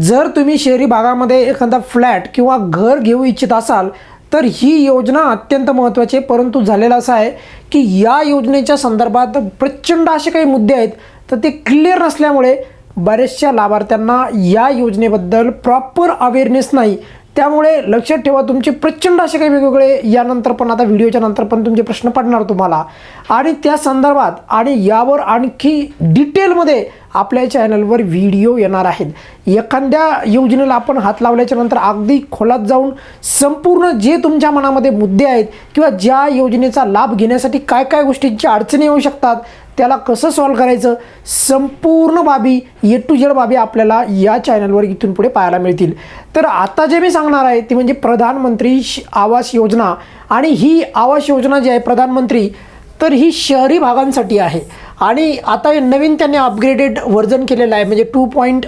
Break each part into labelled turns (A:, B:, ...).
A: जर तुम्ही शहरी भागामध्ये एखादा फ्लॅट किंवा घर घेऊ इच्छित असाल तर ही योजना अत्यंत महत्त्वाची आहे. परंतु झालेलं असं आहे की या योजनेच्या संदर्भात प्रचंड असे काही मुद्दे आहेत तर ते क्लिअर नसल्यामुळे बऱ्याचशा लाभार्थ्यांना या योजनेबद्दल प्रॉपर अवेअरनेस नाही. त्यामुळे लक्षात ठेवा तुमचे प्रचंड असे काही वेगवेगळे यानंतर पण आता व्हिडिओच्या नंतर पण तुमचे प्रश्न पडणार तुम्हाला. आणि त्या संदर्भात आणि यावर आणखी डिटेलमध्ये आपल्या चॅनलवर व्हिडिओ येणार आहेत. एखाद्या योजनेला आपण हात लावल्याच्या नंतर अगदी खोलात जाऊन संपूर्ण जे तुमच्या मनामध्ये मुद्दे आहेत किंवा ज्या योजनेचा लाभ घेण्यासाठी काय काय गोष्टींची अडचणी येऊ शकतात त्याला कसं सॉल्व करायचं? संपूर्ण बाबी ए टू जेड बाबी आपल्याला या चॅनलवर इथून पुढे पाहायला मिळतील. तर आता जे मी सांगणार आहे ती म्हणजे प्रधानमंत्री श- आवास योजना. आणि ही आवास योजना जी आहे प्रधानमंत्री तर ही शहरी भागांसाठी आहे. आणि आता हे नवीन त्यांनी अपग्रेडेड व्हर्जन केलेलं आहे. म्हणजे two point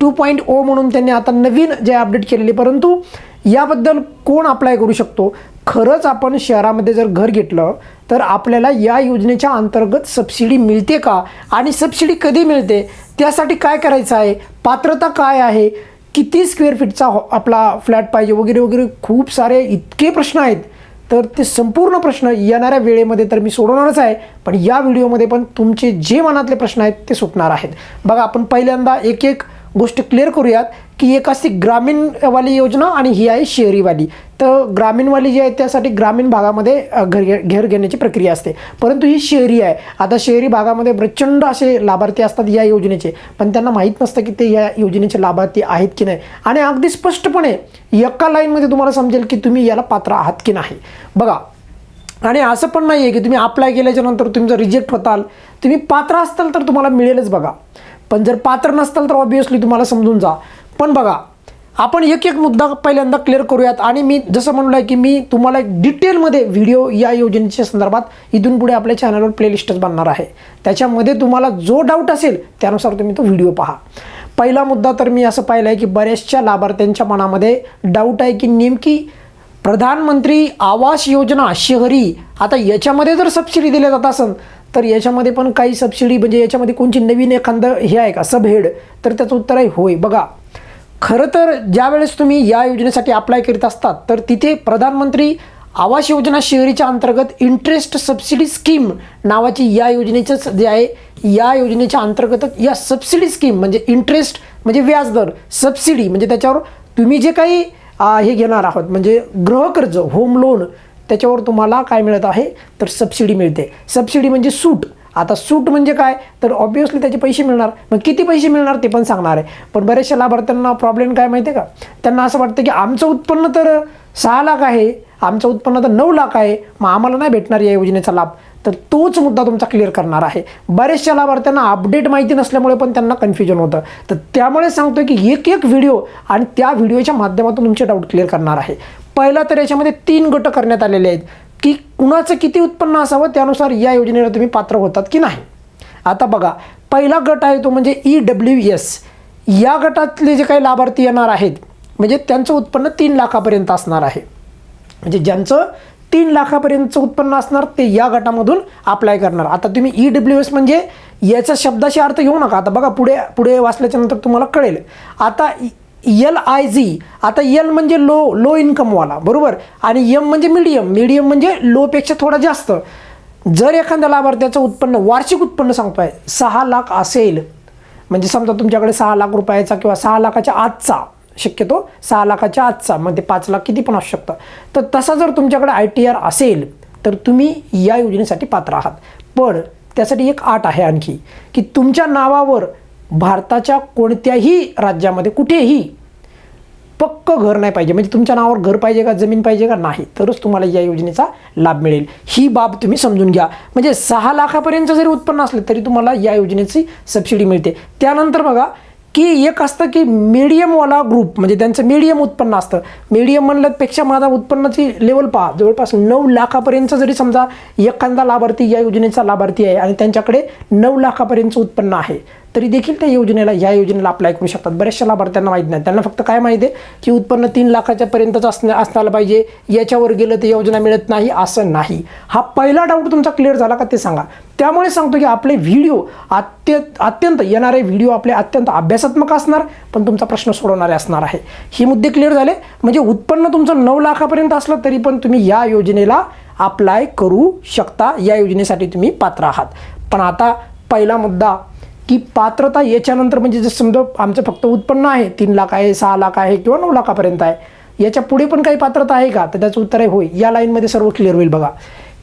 A: two point O म्हणून त्यांनी आता नवीन जे अपडेट केलेले परंतु याबद्दल कोण अप्लाय करू शकतो? खरंच आपण शहरामध्ये जर घर घेतलं तर आपल्याला या योजनेच्या अंतर्गत सबसिडी मिळते का? आणि सबसिडी कधी मिळते? त्यासाठी काय करायचं आहे? पात्रता काय आहे? किती स्क्वेअर फीटचा हो- आपला फ्लॅट पाहिजे? वगैरे वगैरे खूप सारे इतके प्रश्न आहेत. तर ते संपूर्ण प्रश्न येणाऱ्या वेळेमध्ये तर मी सोडवणारच आहे. पण या व्हिडिओमध्ये पण तुमचे जे मनातले प्रश्न आहेत ते सुटणार आहेत. बघा आपण पहिल्यांदा एक एक गोष्ट क्लिअर करूयात की एक असते ग्रामीणवाली योजना आणि ही आहे शहरीवाली. तर ग्रामीणवाली जी आहे त्यासाठी ग्रामीण भागामध्ये घर घेर घर घेण्याची प्रक्रिया असते. परंतु ही शहरी आहे. आता शहरी भागामध्ये प्रचंड असे लाभार्थी असतात या योजनेचे. पण त्यांना माहीत नसतं की ते या योजनेचे लाभार्थी आहेत की नाही. आणि अगदी स्पष्टपणे एका लाईनमध्ये तुम्हाला समजेल की तुम्ही याला पात्र आहात की नाही. बघा आणि असं पण नाही आहे की तुम्ही अप्लाय केल्याच्यानंतर तुम्ही जर रिजेक्ट होताल तुम्ही पात्र असताल तर तुम्हाला मिळेलच बघा. पण जर पात्र नसताल तर ऑब्विसली तुम्हाला समजून जा. पण बघा आपण एक एक मुद्दा पहिल्यांदा क्लिअर करूयात आणि मी जसं म्हणलं आहे की मी तुम्हाला एक डिटेलमध्ये व्हिडिओ या योजनेच्या संदर्भात इथून पुढे आपल्या चॅनलवर प्लेलिस्टच बनणार आहे. त्याच्यामध्ये तुम्हाला जो डाऊट असेल त्यानुसार तुम्ही तो व्हिडिओ पहा. पहिला मुद्दा तर मी असं पाहिलं आहे की बऱ्याचशा लाभार्थ्यांच्या मनामध्ये डाऊट आहे की नेमकी प्रधानमंत्री आवास योजना शहरी आता याच्यामध्ये जर सबसिडी दिल्या जात असेल तर याच्यामध्ये पण काही सबसिडी म्हणजे याच्यामध्ये कोणची नवीन एखादं हे आहे का सबहेड तर त्याचं उत्तर आहे होय. बघा खरं तर ज्या वेळेस तुम्ही या योजनेसाठी अप्लाय करीत असतात तर तिथे प्रधानमंत्री आवास योजना शहरीच्या अंतर्गत इंटरेस्ट सबसिडी स्कीम नावाची या योजनेचंच जे आहे या योजनेच्या अंतर्गत या सबसिडी स्कीम म्हणजे इंटरेस्ट म्हणजे व्याजदर सबसिडी म्हणजे त्याच्यावर तुम्ही जे काही हे घेणार आहोत म्हणजे गृहकर्ज होम लोन त्याच्यावर तुम्हाला काय मिळत आहे? तर सबसिडी मिळते. सबसिडी म्हणजे सूट. आता सूट म्हणजे काय? तर ऑब्विसली त्याचे पैसे मिळणार. मग किती पैसे मिळणार ते पण सांगणार आहे. पण बऱ्याचशा लाभार्थ्यांना प्रॉब्लेम काय माहिती आहे का? त्यांना असं वाटतं की आमचं उत्पन्न तर सहा लाख आहे. आमचं उत्पन्न तर नऊ लाख आहे. मग आम्हाला नाही भेटणार या योजनेचा लाभ. तर तोच मुद्दा तुमचा क्लिअर करणार आहे. बऱ्याचशा लाभार्थ्यांना अपडेट माहिती नसल्यामुळे पण त्यांना कन्फ्युजन होतं. तर त्यामुळे सांगतोय की एक एक व्हिडिओ आणि त्या व्हिडिओच्या माध्यमातून तुमचे डाऊट क्लिअर करणार आहे. पहिला तर याच्यामध्ये तीन गट करण्यात आलेले आहेत. की कुणाचं किती उत्पन्न असावं त्यानुसार या योजनेला तुम्ही पात्र होतात की नाही? आता बघा पहिला गट आहे तो म्हणजे ई डब्ल्यू एस या गटातले जे काही लाभार्थी येणार आहेत म्हणजे त्यांचं उत्पन्न तीन लाखापर्यंत असणार आहे. म्हणजे ज्यांचं तीन लाखापर्यंतचं उत्पन्न असणार ते या गटामधून अप्लाय करणार. आता तुम्ही ई डब्ल्यू एस म्हणजे याचा शब्दाशी अर्थ घेऊ नका. आता बघा पुढे पुढे वाचल्याच्या नंतर तुम्हाला कळेल. आता एल आय जी आता एल म्हणजे लो लो इन्कमवाला बरोबर? आणि एम म्हणजे मिडियम मिडियम म्हणजे लोपेक्षा थोडा जास्त. जर एखाद्या लाभार्थ्याचं उत्पन्न वार्षिक उत्पन्न सांगतोय सहा लाख असेल म्हणजे समजा तुमच्याकडे सहा लाख रुपयाचा किंवा सहा लाखाच्या आजचा शक्यतो सहा लाखाच्या आजचा मग ते पाच लाख किती पण असू शकतं. तर तसा जर तुमच्याकडे आय टी आर असेल तर तुम्ही या योजनेसाठी पात्र आहात. पण त्यासाठी एक आट आहे आणखी की तुमच्या नावावर भारताच्या कोणत्याही राज्यामध्ये कुठेही पक्क घर नाही पाहिजे. म्हणजे तुमच्या नावावर घर पाहिजे का जमीन पाहिजे का? नाही. तरच तुम्हाला या योजनेचा लाभ मिळेल. ही बाब तुम्ही समजून घ्या. म्हणजे सहा लाखापर्यंत जरी उत्पन्न असलं तरी तुम्हाला या योजनेची सबसिडी मिळते. त्यानंतर बघा की एक असतं की मीडियमवाला ग्रुप म्हणजे त्यांचं मीडियम उत्पन्न असतं. मीडियम म्हणल्यापेक्षा माझा उत्पन्नाची लेवल पहा. जवळपास नऊ लाखापर्यंत जरी समजा एखादा लाभार्थी या योजनेचा लाभार्थी आहे आणि त्यांच्याकडे नऊ लाखापर्यंतचं उत्पन्न आहे तरी देखील त्या योजनेला या योजनेला अप्लाय करू शकतात. बऱ्याचशा लाभार्थ्यांना माहीत नाही. त्यांना फक्त काय माहिती आहे? की उत्पन्न तीन लाखाच्या पर्यंतच असणं असण्याला पाहिजे. याच्यावर गेलं तर योजना मिळत नाही असं नाही. हा पहिला डाऊट तुमचा क्लिअर झाला का ते सांगा. त्यामुळे सांगतो की आपले व्हिडिओ अत्य अत्यंत येणारे व्हिडिओ आपले अत्यंत अभ्यासात्मक असणार पण तुमचा प्रश्न सोडवणारे असणार आहे. हे मुद्दे क्लिअर झाले. म्हणजे उत्पन्न तुमचं नऊ लाखापर्यंत असलं तरी पण तुम्ही या योजनेला अप्लाय करू शकता. या योजनेसाठी तुम्ही पात्र आहात. पण आता पहिला मुद्दा की पात्रता याच्यानंतर म्हणजे जर समजा आमचं फक्त उत्पन्न आहे तीन लाख आहे सहा लाख आहे किंवा नऊ लाखापर्यंत आहे. याच्यापुढे पण काही पात्रता आहे का? तर त्याचं उत्तर आहे होय या लाईनमध्ये सर्व क्लिअर होईल बघा.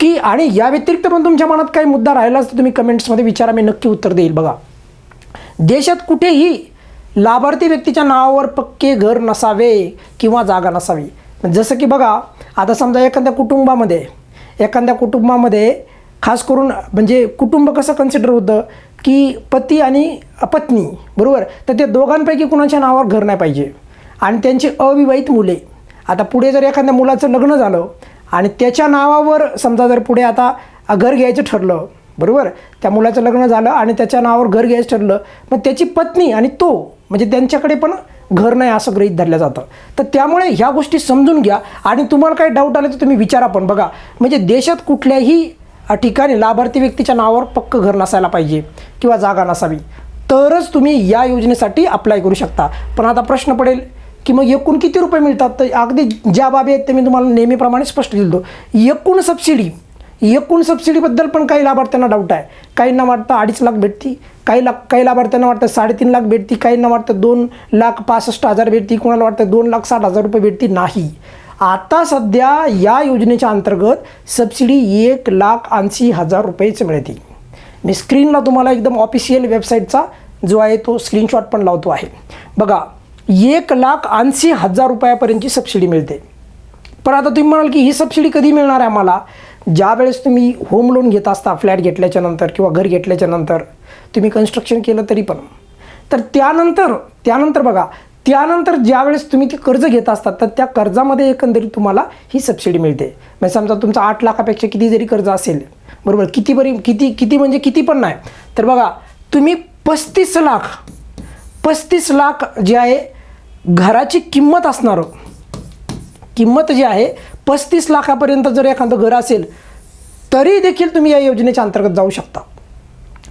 A: की आणि या व्यतिरिक्त पण तुमच्या मनात काही मुद्दा राहिलाच तर तुम्ही कमेंट्समध्ये विचारा मी नक्की उत्तर देईल बघा. देशात कुठेही लाभार्थी व्यक्तीच्या नावावर पक्के घर नसावे किंवा जागा नसावी. जसं की बघा आता समजा एखाद्या कुटुंबामध्ये एखाद्या कुटुंबामध्ये खास करून म्हणजे कुटुंब कसं कन्सिडर होतं की पती आणि पत्नी बरोबर? तर ते दोघांपैकी कुणाच्या नावावर घर नाही पाहिजे. आणि त्यांची अविवाहित मुले. आता पुढे जर एखाद्या मुलाचं लग्न झालं आणि त्याच्या नावावर समजा जर पुढे आता घर घ्यायचं ठरलं बरोबर? त्या मुलाचं लग्न झालं आणि त्याच्या नावावर घर घ्यायचं ठरलं मग त्याची पत्नी आणि तो म्हणजे त्यांच्याकडे पण घर नाही असं गृहीत धरलं जातं. तर त्यामुळे ह्या गोष्टी समजून घ्या आणि तुम्हाला काही डाऊट आले तर तुम्ही विचारा पण. बघा म्हणजे देशात कुठल्याही ठिकाणी लाभार्थी व्यक्तीच्या नावावर पक्क घर नसायला पाहिजे किंवा जागा नसावी. तरच तुम्ही या योजनेसाठी अप्लाय करू शकता. पण आता प्रश्न पडेल की मग एकूण किती रुपये मिळतात? तर अगदी ज्या बाबी आहेत ते मी तुम्हाला नेहमीप्रमाणे स्पष्ट दिलतो एकूण सबसिडी एकूण सबसिडीबद्दल पण काही लाभार्थ्यांना डाऊट आहे. काहींना वाटतं अडीच लाख भेटती काही लाख काही लाभार्थ्यांना वाटतं साडेतीन लाख भेटती काहींना वाटतं दोन लाख पासष्ट हजार भेटती कोणाला वाटतं दोन लाख साठ हजार रुपये भेटती? नाही. आता सध्या या योजनेच्या अंतर्गत सबसिडी एक लाख ऐंशी हजार रुपयेच मिळते. मी स्क्रीनला तुम्हाला एकदम ऑफिशियल वेबसाईटचा जो आहे तो स्क्रीनशॉट पण लावतो आहे. बघा एक लाख ऐंशी हजार रुपयापर्यंतची सबसिडी मिळते. पण आता तुम्ही म्हणाल की ही सबसिडी कधी मिळणार आहे आम्हाला? ज्या वेळेस तुम्ही होम लोन घेत असता फ्लॅट घेतल्याच्या नंतर किंवा घर घेतल्याच्या नंतर तुम्ही कन्स्ट्रक्शन केलं तरी पण. तर त्यानंतर त्यानंतर बघा त्यानंतर ज्यावेळेस तुम्ही ते कर्ज घेत असतात तर त्या कर्जामध्ये एकंदरीत तुम्हाला ही सबसिडी मिळते. म्हणजे समजा तुमचं आठ लाखापेक्षा किती जरी कर्ज असेल बरोबर किती बरी किती किती म्हणजे किती पण नाही. तर बघा तुम्ही पस्तीस लाख पस्तीस लाख जे आहे घराची किंमत असणारं. किंमत जी आहे पस्तीस लाखापर्यंत जर एखादं घर असेल तरी देखील तुम्ही या योजनेच्या अंतर्गत जाऊ शकता.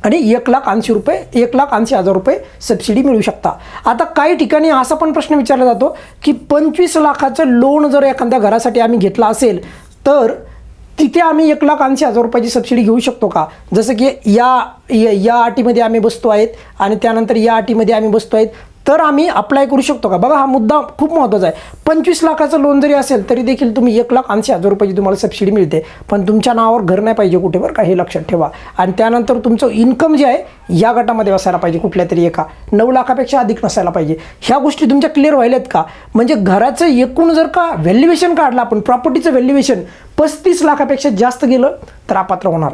A: आणि एक लाख ऐंशी रुपये एक लाख ऐंशी हजार रुपये सबसिडी मिळू शकता. आता काही ठिकाणी असा पण प्रश्न विचारला जातो की पंचवीस लाखाचं लोन जर एखाद्या घरासाठी आम्ही घेतला असेल तर तिथे आम्ही एक लाख ऐंशी हजार रुपयाची सबसिडी घेऊ शकतो का? जसं की या या अटीमध्ये आम्ही बसतो आहेत आणि त्यानंतर या अटीमध्ये आम्ही बसतो आहेत तर आम्ही अप्लाय करू शकतो का? बघा हा मुद्दा खूप महत्त्वाचा आहे. पंचवीस लाखाचं लोन जरी असेल तरी देखील तुम्ही एक लाख ऐंशी हजार रुपयाची तुम्हाला सबसिडी मिळते. पण तुमच्या नावावर घर नाही पाहिजे कुठे बरं का हे लक्षात ठेवा. आणि त्यानंतर तुमचं इन्कम जे आहे या गटामध्ये बसायला पाहिजे कुठल्या तरी एका. नऊ लाखापेक्षा अधिक नसायला पाहिजे. ह्या गोष्टी तुमच्या क्लिअर व्हायल्यात का? म्हणजे घराचं एकूण जर का व्हॅल्युएशन काढलं आपण प्रॉपर्टीचं व्हॅल्युएशन पस्तीस लाखापेक्षा जास्त गेलं तर अपात्र होणार.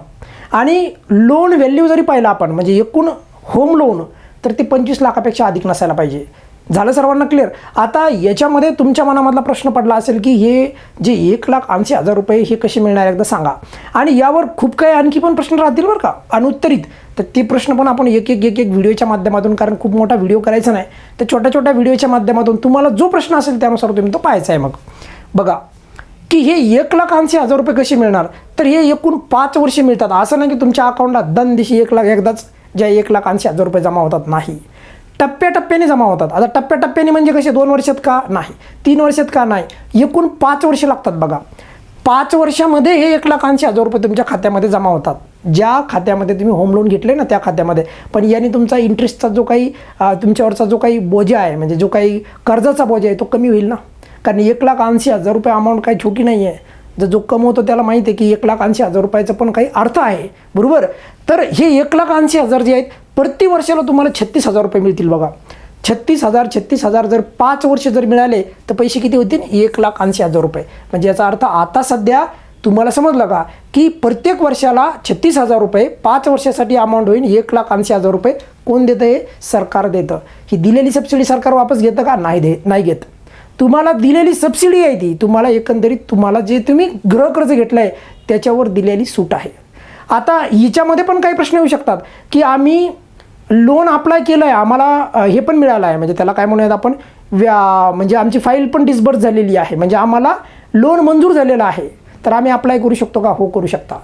A: आणि लोन व्हॅल्यू जरी पाहिलं आपण म्हणजे एकूण होम लोन तर ते पंचवीस लाखापेक्षा अधिक नसायला पाहिजे. झालं सर्वांना क्लिअर आता याच्यामध्ये तुमच्या मनामधला प्रश्न पडला असेल की हे जे एक लाख ऐंशी हजार रुपये हे कसे मिळणार एकदा सांगा. आणि यावर खूप काही आणखी पण प्रश्न राहतील बरं का अनुत्तरित. तर ते प्रश्न पण आपण एक एक एक एक व्हिडिओच्या माध्यमातून कारण खूप मोठा व्हिडिओ करायचा नाही. तर छोट्या छोट्या व्हिडिओच्या माध्यमातून तुम्हाला जो प्रश्न असेल त्यानुसार तुम्ही तो पाहायचा आहे मग. बघा की हे एक लाख ऐंशी हजार रुपये कसे मिळणार? तर हे एकूण पाच वर्षे मिळतात. असं नाही की तुमच्या अकाउंटला दन दिवशी एक लाख एकदाच ज्या एक लाख ऐंशी हजार रुपये जमा होतात नाही. टप्प्याटप्प्याने जमा होतात. आता टप्प्याटप्प्याने म्हणजे कसे? दोन वर्षात का? नाही. तीन वर्षात का? नाही. एकूण पाच वर्ष लागतात बघा. पाच वर्षामध्ये हे एक लाख ऐंशी हजार रुपये तुमच्या खात्यामध्ये जमा होतात. ज्या खात्यामध्ये तुम्ही होम लोन घेतले ना त्या खात्यामध्ये. पण याने तुमचा इंटरेस्टचा जो काही तुमच्यावरचा जो काही बोजा आहे म्हणजे जो काही कर्जाचा बोजा आहे तो कमी होईल ना? कारण एक लाख ऐंशी हजार रुपये अमाऊंट काही छोटी नाही आहे जर जो कमवतो त्याला माहिती आहे की एक लाख ऐंशी हजार रुपयाचा पण काही अर्थ आहे बरोबर? तर हे एक लाख ऐंशी हजार जे आहेत प्रति वर्षाला तुम्हाला छत्तीस हजार रुपये मिळतील बघा. छत्तीस हजार छत्तीस हजार जर पाच वर्ष जर मिळाले तर पैसे किती होतील? एक लाख ऐंशी हजार रुपये. म्हणजे याचा अर्थ आता सध्या तुम्हाला समजलं का? की प्रत्येक वर्षाला छत्तीस हजार रुपये पाच वर्षासाठी अमाऊंट होईल एक लाख ऐंशी हजार रुपये कोण देतं हे? सरकार देतं. ही दिलेली सबसिडी सरकार वापस घेतं का? नाही दे नाही घेत. तुम्हाला दिलेली सबसिडी आहे ती. तुम्हाला एकंदरीत तुम्हाला जे तुम्ही गृहकर्ज घेतलं आहे त्याच्यावर दिलेली सूट आहे. आता हिच्यामध्ये पण काही प्रश्न येऊ शकतात की आम्ही लोन अप्लाय केलं आहे आम्हाला हे पण मिळालं आहे. म्हणजे त्याला काय म्हणूयात आपण? व्या म्हणजे आमची फाईल पण डिस्बर्स झालेली आहे. म्हणजे आम्हाला लोन मंजूर झालेलं आहे. तर आम्ही अप्लाय करू शकतो का? हो करू शकता.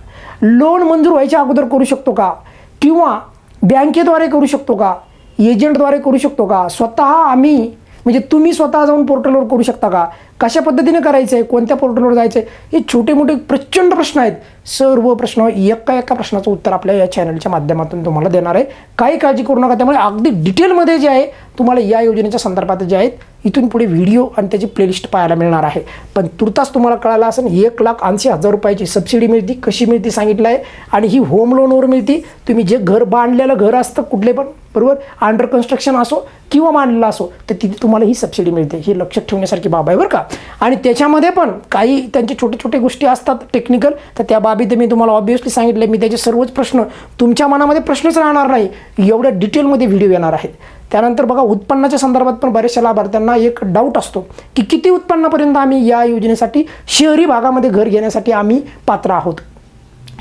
A: लोन मंजूर व्हायच्या अगोदर करू शकतो का? किंवा बँकेद्वारे करू शकतो का? एजंटद्वारे करू शकतो का? स्वतः आम्ही म्हणजे तुम्ही स्वतः जाऊन पोर्टलवर करू शकता का? कशा पद्धतीने करायचं आहे कोणत्या पोर्टलवर जायचं आहे हे छोटे मोठे प्रचंड प्रश्न आहेत. सर्व प्रश्न एका एका प्रश्नाचं उत्तर आपल्या या चॅनलच्या माध्यमातून तुम्हाला देणार आहे. काही काळजी करू नका. त्यामुळे अगदी डिटेलमध्ये जे आहे तुम्हाला या योजनेच्या संदर्भात जे आहेत इथून पुढे व्हिडिओ आणि त्याची प्लेलिस्ट पाहायला मिळणार आहे. पण तुर्तास तुम्हाला कळालं असेल एक लाख ऐंशी हजार रुपयाची सबसिडी मिळते कशी मिळते सांगितलं आहे? आणि ही होम लोनवर मिळते. तुम्ही जे घर बांधलेलं घर असतं कुठले पण बरोबर? अंडर कन्स्ट्रक्शन असो किंवा मांडला असो तर तिथे तुम्हाला ही सबसिडी मिळते. ही लक्षात ठेवण्यासारखी बाब आहे बरं का. आणि त्याच्यामध्ये पण काही त्यांचे छोटे छोटे गोष्टी असतात टेक्निकल तर त्या बाबी तर मी तुम्हाला ऑब्विसली सांगितले. मी त्याचे सर्वच प्रश्न तुमच्या मनामध्ये प्रश्नच राहणार नाही. एवढ्या डिटेलमध्ये व्हिडिओ येणार आहेत. त्यानंतर बघा उत्पन्नाच्या संदर्भात पण बऱ्याचशा लाभार्थ्यांना एक डाऊट असतो की किती उत्पन्नापर्यंत आम्ही या योजनेसाठी शहरी भागामध्ये घर घेण्यासाठी आम्ही पात्र आहोत?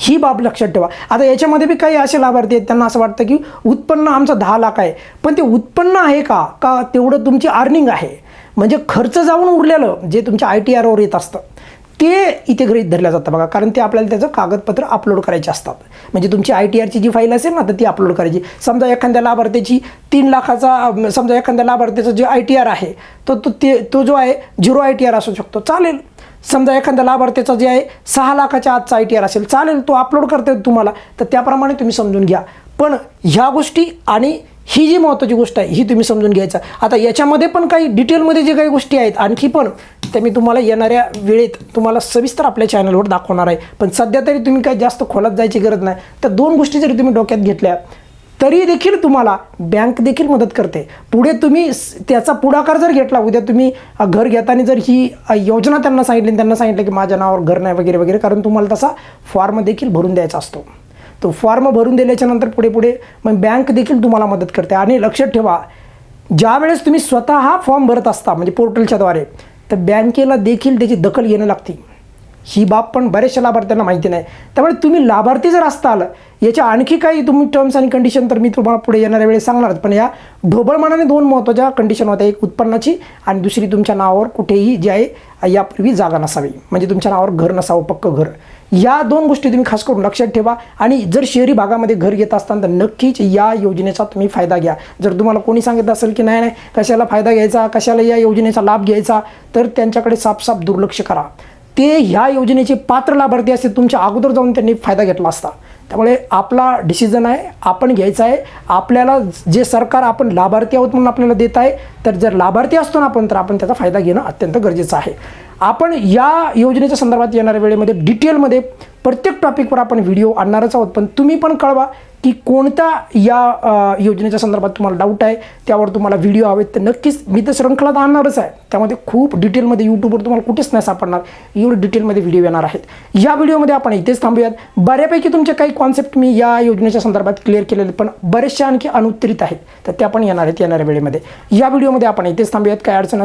A: ही बाब लक्षात ठेवा. आता याच्यामध्ये बी काही असे लाभार्थी आहेत त्यांना असं वाटतं की उत्पन्न आमचं दहा लाख आहे. पण ते उत्पन्न आहे का? का तेवढं तुमची अर्निंग आहे? म्हणजे खर्च जाऊन उरलेलं जे तुमच्या आय टी आरवर येत असतं ते इथे गृहित धरलं जातं बघा. कारण ते आपल्याला त्याचं कागदपत्र अपलोड करायचे असतात. म्हणजे तुमची आय टी आरची जी फाईल असेल ना तर ती अपलोड करायची. समजा एखाद्या लाभार्थ्याची तीन लाखाचा समजा एखाद्या लाभार्थ्याचा जे आय टी आर आहे तो तो ते तो जो आहे झिरो आय टी आर असू शकतो. चालेल. समजा एखाद्या लाभार्थ्याचा जे आहे सहा लाखाच्या आजचा आय टी आर असेल चालेल तो अपलोड करता येतो तुम्हाला तर त्याप्रमाणे तुम्ही समजून घ्या. पण ह्या गोष्टी आणि ही जी महत्त्वाची गोष्ट आहे ही तुम्ही समजून घ्यायचा. आता याच्यामध्ये पण काही डिटेलमध्ये जे काही गोष्टी आहेत आणखी पण त्या मी तुम्हाला येणाऱ्या वेळेत तुम्हाला सविस्तर आपल्या चॅनलवर दाखवणार आहे. पण सध्या तरी तुम्ही काही जास्त खोलात जायची गरज नाही. तर दोन गोष्टी जरी तुम्ही डोक्यात घेतल्या तरी देखील तुम्हाला बँक देखील मदत करते. पुढे तुम्ही त्याचा पुढाकार जर घेतला उद्या तुम्ही घर घेताना जर ही योजना त्यांना सांगितली आणि त्यांना सांगितलं की माझ्या नावावर घर नाही वगैरे वगैरे कारण तुम्हाला तसा फॉर्म देखील भरून द्यायचा असतो. तो फॉर्म भरून दिल्याच्या नंतर पुढे पुढे मग बँक देखील तुम्हाला मदत करते. आणि लक्षात ठेवा ज्या वेळेस तुम्ही स्वतः हा फॉर्म भरत असता म्हणजे पोर्टलच्याद्वारे तर बँकेला देखील त्याची दखल घेणं लागते. ही बाब पण बऱ्याचशा लाभार्थ्यांना माहिती नाही. त्यामुळे तुम्ही लाभार्थी जर असताल याच्या आणखी काही तुम्ही टर्म्स आणि कंडिशन तर मी तुम्हाला पुढे येणाऱ्या वेळेस सांगणारच पण या ढोबळमानाने दोन महत्त्वाच्या कंडिशन होत्या. एक उत्पन्नाची आणि दुसरी तुमच्या नावावर कुठेही जे आहे यापूर्वी जागा नसावी. म्हणजे तुमच्या नावावर घर नसावं पक्क घर. या दोन गोष्टी तुम्ही खास करून लक्षात ठेवा. आणि जर शहरी भागामध्ये घर घेत असताना तर नक्कीच या योजनेचा तुम्ही फायदा घ्या. जर तुम्हाला कोणी सांगितलं असेल की नाही नाही कशाला फायदा घ्यायचा कशाला या योजनेचा लाभ घ्यायचा तर त्यांच्याकडे साफसाफ दुर्लक्ष करा. ते ह्या योजनेचे पात्र लाभार्थी असते तुमच्या अगोदर जाऊन त्यांनी फायदा घेतला असता. त्यामुळे आपला डिसिजन आहे आपण घ्यायचा आहे. आपल्याला जे सरकार आपण लाभार्थी आहोत म्हणून आपल्याला देत आहे तर जर लाभार्थी असतो ना आपण तर आपण त्याचा फायदा घेणं अत्यंत गरजेचं आहे. आपण या योजनेच्या संदर्भात येणाऱ्या वेळेमध्ये डिटेलमध्ये प्रत्येक टॉपिकवर आपण व्हिडिओ आणणारच आहोत. पण तुम्ही पण कळवा की कोणत्या या योजनेच्या संदर्भात तुम्हाला डाऊट आहे त्यावर तुम्हाला व्हिडिओ हवेत तर नक्कीच मी तर श्रृंखला आणणारच आहे. त्यामध्ये खूप डिटेलमध्ये यूट्यूबवर तुम्हाला कुठेच नाही सापडणार एवढे डिटेलमध्ये व्हिडिओ येणार आहेत. या व्हिडिओमध्ये आपण इथेच थांबूयात. बऱ्यापैकी तुमचे काही कॉन्सेप्ट मी या योजनेच्या संदर्भात क्लिअर केलेले पण बरेचशा आणखी अनुत्तरित आहेत तर त्या पण येणार आहेत येणाऱ्या वेळेमध्ये. या व्हिडिओमध्ये आपण इथेच थांबूयात. काय अडचण